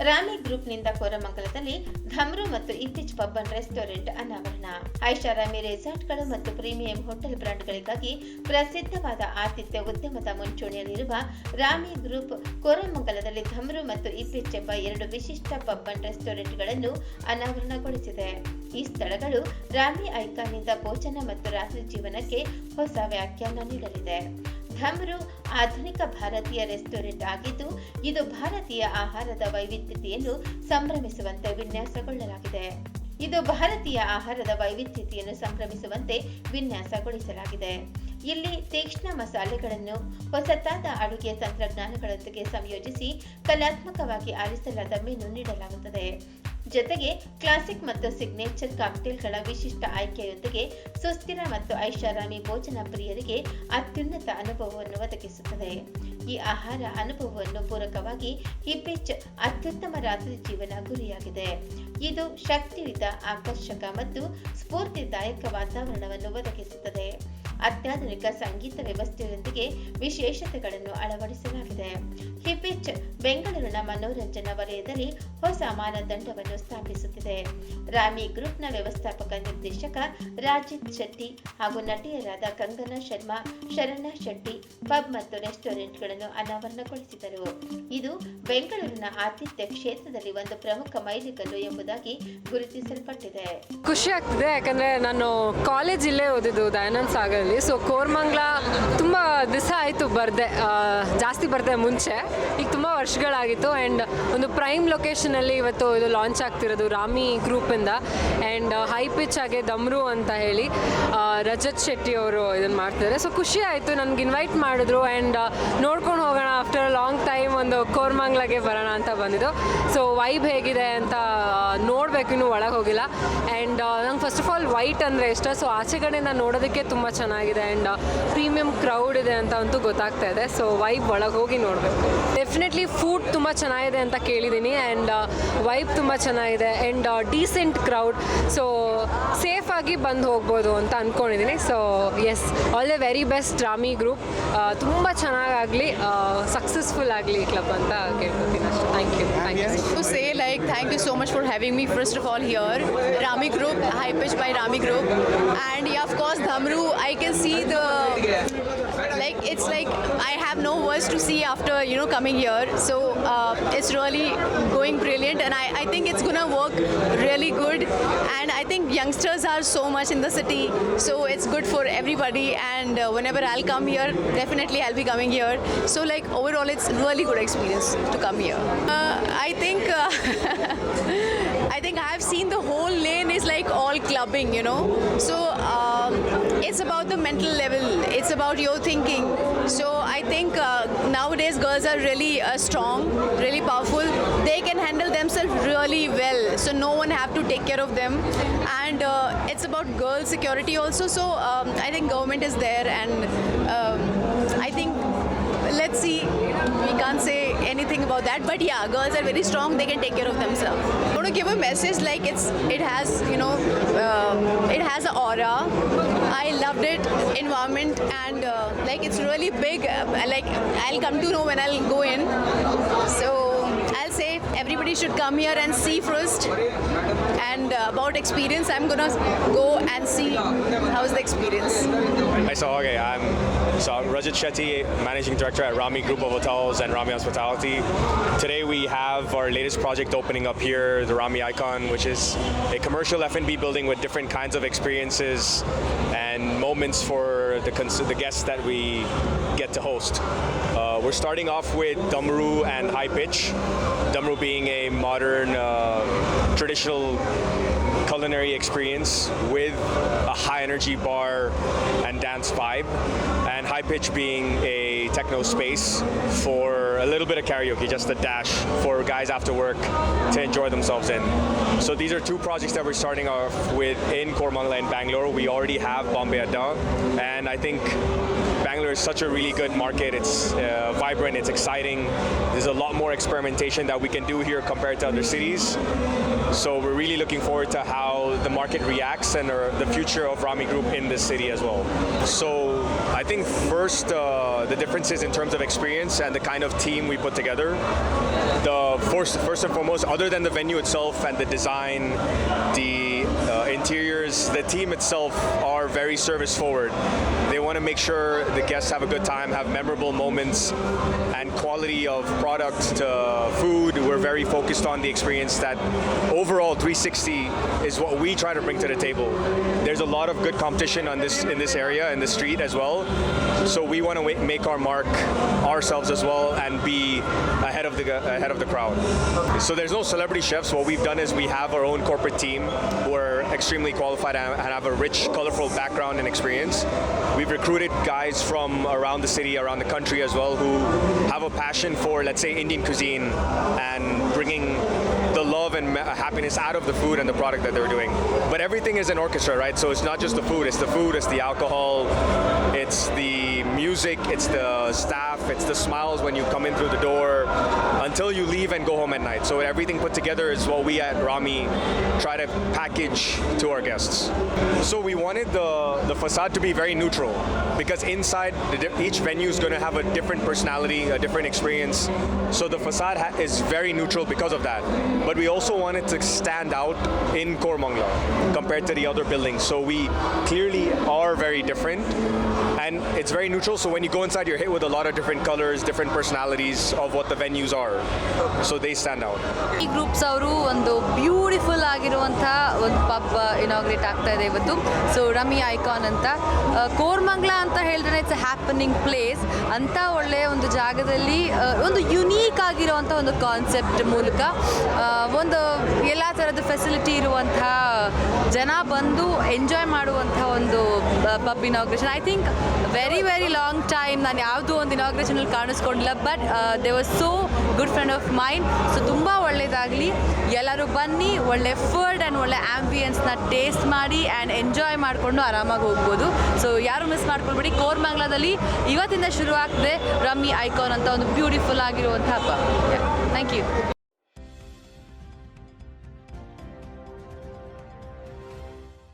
ರಾಮಿ ಗ್ರೂಪ್ನಿಂದ ಕೋರಮಂಗಲದಲ್ಲಿ ಧಮ್ರು ಮತ್ತು ಇತ್ತೀಚ್ pub and restaurant ಅನಾವರಣ. ಐಷಾರಾಮಿ ರೆಸಾರ್ಟ್ಗಳು ಮತ್ತು ಪ್ರೀಮಿಯಂ ಹೋಟೆಲ್ ಬ್ರಾಂಡ್ಗಳಿಗಾಗಿ ಪ್ರಸಿದ್ಧವಾದ ಆತಿಥ್ಯ ಉದ್ಯಮದ ಮುಂಚೂಣಿಯಲ್ಲಿರುವ ರಾಮಿ ಗ್ರೂಪ್ ಕೋರಮಂಗಲದಲ್ಲಿ ಧಮ್ರು ಮತ್ತು ಇತ್ತೀಚ್ ಎಂಬ ಎರಡು ವಿಶಿಷ್ಟ ಪಬ್ ಅಂಡ್ ರೆಸ್ಟೋರೆಂಟ್ಗಳನ್ನು ಅನಾವರಣಗೊಳಿಸಿದೆ. ಈ ಸ್ಥಳಗಳು ರಾಮಿ ಐಕಾನ್ನಿಂದ ಭೋಜನ ಮತ್ತು ರಾತ್ರಿ ಜೀವನಕ್ಕೆ ಹೊಸ ವ್ಯಾಖ್ಯಾನ ನೀಡಲಿದೆ. ಧಮ್ರು ಆಧುನಿಕ ಭಾರತೀಯ ರೆಸ್ಟೋರೆಂಟ್ ಆಗಿದ್ದು, ಇದು ಭಾರತೀಯ ಆಹಾರದ ವೈವಿಧ್ಯತೆಯನ್ನು ಸಂಭ್ರಮಿಸುವಂತೆ ವಿನ್ಯಾಸಗೊಳ್ಳಲಾಗಿದೆ. ಇದು ಭಾರತೀಯ ಆಹಾರದ ವೈವಿಧ್ಯತೆಯನ್ನು ಸಂಭ್ರಮಿಸುವಂತೆ ವಿನ್ಯಾಸಗೊಳಿಸಲಾಗಿದೆ. ಇಲ್ಲಿ ತೀಕ್ಷ್ಣ ಮಸಾಲೆಗಳನ್ನು, ಹೊಸತಾದ ಅಡುಗೆ ತಂತ್ರಜ್ಞಾನಗಳೊಂದಿಗೆ ಸಂಯೋಜಿಸಿ ಕಲಾತ್ಮಕವಾಗಿ ಆರಿಸಲಾದ ಮೀನು ನೀಡಲಾಗುತ್ತದೆ. ಜೊತೆಗೆ ಕ್ಲಾಸಿಕ್ ಮತ್ತು ಸಿಗ್ನೇಚರ್ ಕಾಕ್ಟೇಲ್ಗಳ ವಿಶಿಷ್ಟ ಆಯ್ಕೆಯೊಂದಿಗೆ ಸುಸ್ಥಿರ ಮತ್ತು ಐಷಾರಾಮಿ ಭೋಜನ ಪ್ರಿಯರಿಗೆ ಅತ್ಯುನ್ನತ ಅನುಭವವನ್ನು ಒದಗಿಸುತ್ತದೆ. ಈ ಆಹಾರ ಅನುಭವವನ್ನು ಪೂರಕವಾಗಿ ಹಿಪಿಚ್ ಅತ್ಯುತ್ತಮ ರಾತ್ರಿ ಜೀವನ ಗುರಿಯಾಗಿದೆ. ಇದು ಶಕ್ತಿಯುತ, ಆಕರ್ಷಕ ಮತ್ತು ಸ್ಫೂರ್ತಿದಾಯಕ ವಾತಾವರಣವನ್ನು ಒದಗಿಸುತ್ತದೆ. ಅತ್ಯಾಧುನಿಕ ಸಂಗೀತ ವ್ಯವಸ್ಥೆಯೊಂದಿಗೆ ವಿಶೇಷತೆಗಳನ್ನು ಅಳವಡಿಸಲಾಗಿದೆ. ಹಿಪಿಚ್ ಬೆಂಗಳೂರಿನ ಮನೋರಂಜನಾ ವಲಯದಲ್ಲಿ ಹೊಸ ಮಾನದಂಡವನ್ನು ಸ್ಥಾಪಿಸುತ್ತಿದೆ. ರಾಮಿ ಗ್ರೂಪ್ನ ವ್ಯವಸ್ಥಾಪಕ ನಿರ್ದೇಶಕ ರಾಜಿತ್ ಶೆಟ್ಟಿ ಹಾಗೂ ನಟಿಯರಾದ ಕಂಗನಾ ಶರ್ಮಾ ಶರಣ ಶೆಟ್ಟಿ, ಪಬ್ ಮತ್ತು ರೆಸ್ಟೋರೆಂಟ್ಗಳನ್ನು ಅನಾವರಣಗೊಳಿಸಿದರು. ಇದು ಬೆಂಗಳೂರಿನ ಆತಿಥ್ಯ ಕ್ಷೇತ್ರದಲ್ಲಿ ಒಂದು ಪ್ರಮುಖ ಮೈಲಿಗಲ್ಲು ಎಂಬುದಾಗಿ ಗುರುತಿಸಲ್ಪಟ್ಟಿದೆ. ಖುಷಿ ಆಗ್ತಿದೆ, ಯಾಕಂದ್ರೆ ನಾನು ಕಾಲೇಜ್ ಇಲ್ಲೇ ಓದಿದ್ದು ದಯಾನಂದ್ ಸಾಗರಲ್ಲಿ. ಸೊ ಕೋರ್ಮಂಗ್ಲ ತುಂಬಾ ದಿವಸ ಆಯಿತು ಬರ್ದೆ ಜಾಸ್ತಿ ಬರ್ದೆ ಮುಂಚೆ. ಈಗ ತುಂಬಾ ವರ್ಷಗಳಾಗಿತ್ತು. ಆ್ಯಂಡ್ ಒಂದು ಪ್ರೈಮ್ ಲೊಕೇಶನಲ್ಲಿ ಇವತ್ತು ಇದು ಲಾಂಚ್ ಆಗ್ತಿರೋದು ರಾಮಿ ಗ್ರೂಪಿಂದ ಆ್ಯಂಡ್ ಹೈ ಪಿಚ್ ಆಗಿ ದಮ್ರು ಅಂತ ಹೇಳಿ ರಜತ್ ಶೆಟ್ಟಿ ಅವರು ಇದನ್ನು ಮಾಡ್ತಿದ್ದಾರೆ ಸೊ ಖುಷಿ ಆಯಿತು. ನನಗೆ ಇನ್ವೈಟ್ ಮಾಡಿದ್ರು ಆ್ಯಂಡ್ ನೋಡ್ಕೊಂಡು ಹೋಗೋಣ. ಆಫ್ಟರ್ ಲಾಂಗ್ ಟೈಮ್ ಒಂದು ಕೋರ್ಮಂಗ್ಲಾಗೆ ಬರೋಣ ಅಂತ ಬಂದಿದ್ದು. ಸೊ ವೈಬ್ ಹೇಗಿದೆ ಅಂತ ನೋಡಬೇಕು. ಇನ್ನೂ ಒಳಗೆ ಹೋಗಿಲ್ಲ. ಆ್ಯಂಡ್ ನಂಗೆ ಫಸ್ಟ್ ಆಫ್ ಆಲ್ ವೈಟ್ ಅಂದರೆ ಇಷ್ಟ. ಸೊ ಆಚೆ ಕಡೆಯಿಂದ ನೋಡೋದಕ್ಕೆ ತುಂಬ ಚೆನ್ನಾಗಿದೆ. ಆ್ಯಂಡ್ ಪ್ರೀಮಿಯಂ ಕ್ರೌಡ್ ಇದೆ ಅಂತ ಅಂತೂ ಗೊತ್ತಾಗ್ತಾ ಇದೆ. ಸೊ ವೈಬ್ ಒಳಗೆ ಹೋಗಿ ನೋಡಬೇಕು. ಡೆಫಿನೆಟ್ಲಿ ಫುಡ್ ತುಂಬ ಚೆನ್ನಾಗಿದೆ ಅಂತ ಕೇಳಿದ್ದೀನಿ ಆ್ಯಂಡ್ ವೈಬ್ ತುಂಬ ಚೆನ್ನಾಗಿದೆ. And decent sufficient crowd so safe ಆಗಿ ಬಂದು ಹೋಗ್ಬೋದು ಅಂತ ಅಂದ್ಕೊಂಡಿದ್ದೀನಿ so yes all the very best Ramee group ತುಂಬ ಚೆನ್ನಾಗಾಗಲಿ ಸಕ್ಸಸ್ಫುಲ್ ಆಗಲಿ ಈ ಕ್ಲಬ್ ಅಂತ ಕೇಳ್ಕೊತೀನಿ ಅಷ್ಟು. Thank you thank you say like thank you so much for having me first of all here Ramee group high pitch by Ramee group and yeah of course Damru I can see the like it's like i have no words to see after you know coming here. So uh, it's really going brilliant and I, I think it's gonna work really good. And i think youngsters are so much in the city. So it's good for everybody and uh, whenever i'll come here definitely i'll be coming here. So like overall it's really good experience to come here. Uh, i think uh, i think i've seen the whole lane is like all clubbing you know. So um, it's about the mental level. It's about your thinking. So i think uh, nowadays girls are really uh, strong really powerful. They can handle themselves really well. So no one have to take care of them. And uh, it's about girl security also. So um, i think government is there and um, i think let's see. We can't say anything about that but yeah girls are very strong. They can take care of themselves. I want to give a message like it's it has you know uh, it has an aura. I loved it environment and uh, like it's really big. Uh, like i'll come to know when i'll go in. So i'll say everybody should come here and see first. And uh, about experience i'm gonna go and see how's the experience so okay, I'm so I'm Rajat Shetty, managing director at Rami Group of Hotels and Rami Hospitality. Today we have our latest project opening up here, the Rami Icon, which is a commercial F&B building with different kinds of experiences and moments for the cons- the guests that we get to host. Uh, we're starting off with Damru and High Pitch. Damru being a modern, uh, traditional culinary experience with a high energy bar and dance vibe, and High Pitch being a techno space for a little bit of karaoke, just a dash for guys after work to enjoy themselves in. So these are two projects that we're starting off with in Kormangla in Bangalore. We already have Bombay Adda, and I think Bangalore is such a really good market. It's uh, vibrant, it's exciting. There's a lot more experimentation that we can do here compared to other cities. So we're really looking forward to how the market reacts and uh, the future of Rami Group in this city as well. So I think first uh, the differences in terms of experience and the kind of team we put together. The first, first and foremost, other than the venue itself and the design, the uh, interiors, the team itself are very service forward. They want to make sure the guests have a good time, have memorable moments, and quality of product to food. We're very focused on the experience that overall 360 is what we try to bring to the table. There's a lot of good competition on this in this area in the street as well. So we want to make our mark ourselves as well and be ahead of the ahead of the crowd. So there's no celebrity chefs. What we've done is we have our own corporate team who are extremely qualified and have a rich, colorful background and experience. We've recruited guys from around the city, around the country as well, who have a passion for, let's say, Indian cuisine and bringing the love and happiness out of the food and the product that they're doing. But everything is an orchestra, right? So it's not just the food, it's the food, it's the alcohol, it's the music, it's the staff, it's the smiles when you come in through the door until you leave and go home at night. So everything put together is what we at Rami try to package to our guests. So we wanted the, the facade to be very neutral because inside the, each venue is going to have a different personality, a different experience. So the facade ha- is very neutral because of that. But we also wanted to stand out in Kormangla compared to the other buildings. So we clearly are very different and it's very neutral. So when you go inside, you're hit with a lot of different colors, different personalities of what the venues are. So they stand out. ಈ groups ಅವರು ಒಂದು beautiful ಆಗಿರುವಂಥ ಒಂದು pub inaugurate ಆಗ್ತಾ ಇದೆ ಇವತ್ತು so Rami icon ಅಂತ ಆ, ಕೋರ್ಮಂಗ್ಲ ಅಂತ ಹೇಳಿದ್ರೆ ಇಟ್ಸ್ ಹ್ಯಾಪನಿಂಗ್ ಪ್ಲೇಸ್ ಅಂತ ಒಳ್ಳೆಯ ಒಂದು ಜಾಗದಲ್ಲಿ ಒಂದು ಯುನೀಕ್ ಆಗಿರುವಂಥ ಒಂದು ಕಾನ್ಸೆಪ್ಟ್ ಮೂಲಕ ಒಂದು ಎಲ್ಲ ಥರದ ಫೆಸಿಲಿಟಿ ಇರುವಂಥ ಜನ ಬಂದು ಎಂಜಾಯ್ ಮಾಡುವಂಥ ಒಂದು pub inauguration I think very very long time ನಾನು ಯಾವುದೂ ಒಂದು ಇನಾಗ್ರೇಷನಲ್ಲಿ ಕಾಣಿಸ್ಕೊಂಡಿಲ್ಲ but they was so good friend of mind so ತುಂಬ ಒಳ್ಳೆಯದಾಗಲಿ ಎಲ್ಲರೂ ಬನ್ನಿ, ಒಳ್ಳೆ ಫುಡ್ ಆ್ಯಂಡ್ ಒಳ್ಳೆ ಆ್ಯಂಬಿಯನ್ಸ್ನ ಟೇಸ್ಟ್ ಮಾಡಿ ಆ್ಯಂಡ್ ಎಂಜಾಯ್ ಮಾಡಿಕೊಂಡು ಆರಾಮಾಗಿ ಹೋಗ್ಬೋದು. ಸೊ ಯಾರು ಮಿಸ್ ಮಾಡ್ಕೊಳ್ಬೇಡಿ. ಕೋರ್ಮಂಗ್ಲಾದಲ್ಲಿ ಇವತ್ತಿಂದ ಶುರು ಆಗ್ತದೆ ರಮ್ಮಿ ಐಕಾನ್ ಅಂತ ಒಂದು ಬ್ಯೂಟಿಫುಲ್ ಆಗಿರುವಂಥ ಹಬ್ಬ. Thank you